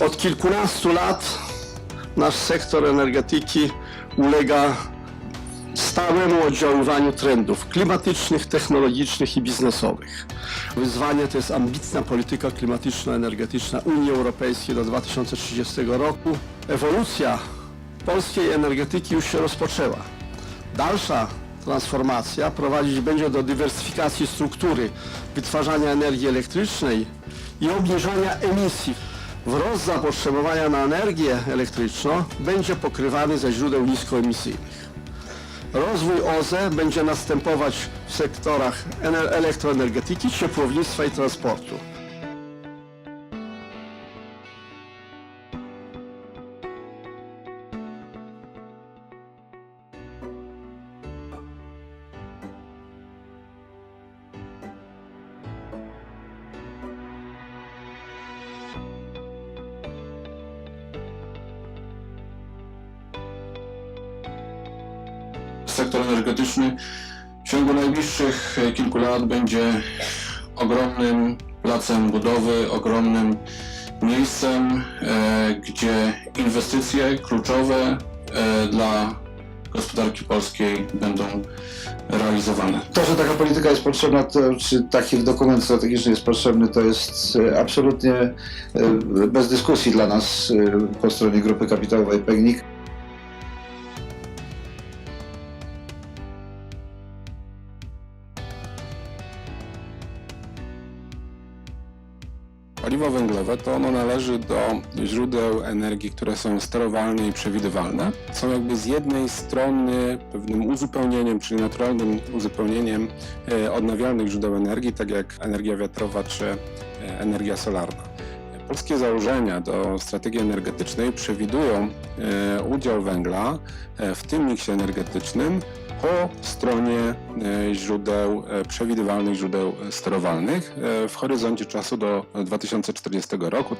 Od kilkunastu lat nasz sektor energetyki ulega stałemu oddziaływaniu trendów klimatycznych, technologicznych i biznesowych. Wyzwanie to jest ambitna polityka klimatyczno-energetyczna Unii Europejskiej do 2030 roku. Ewolucja polskiej energetyki już się rozpoczęła. Dalsza transformacja prowadzić będzie do dywersyfikacji struktury wytwarzania energii elektrycznej i obniżania emisji. Wzrost zapotrzebowania na energię elektryczną będzie pokrywany ze źródeł niskoemisyjnych. Rozwój OZE będzie następować w sektorach ener- elektroenergetyki, ciepłownictwa i transportu. Sektor energetyczny w ciągu najbliższych e, kilku lat będzie ogromnym placem budowy, ogromnym miejscem, e, gdzie inwestycje kluczowe e, dla gospodarki polskiej będą realizowane. To, że taka polityka jest potrzebna, to, czy taki dokument strategiczny jest potrzebny, to jest absolutnie bez dyskusji dla nas po stronie grupy kapitałowej PEGNIK. Paliwo węglowe to ono należy do źródeł energii, które są sterowalne i przewidywalne. Są jakby z jednej strony pewnym uzupełnieniem, czyli naturalnym uzupełnieniem e, odnawialnych źródeł energii, tak jak energia wiatrowa czy e, energia solarna. Polskie założenia do strategii energetycznej przewidują e, udział węgla e, w tym miksie energetycznym po stronie e, źródeł, przewidywalnych źródeł sterowalnych w horyzoncie czasu do 2040 roku.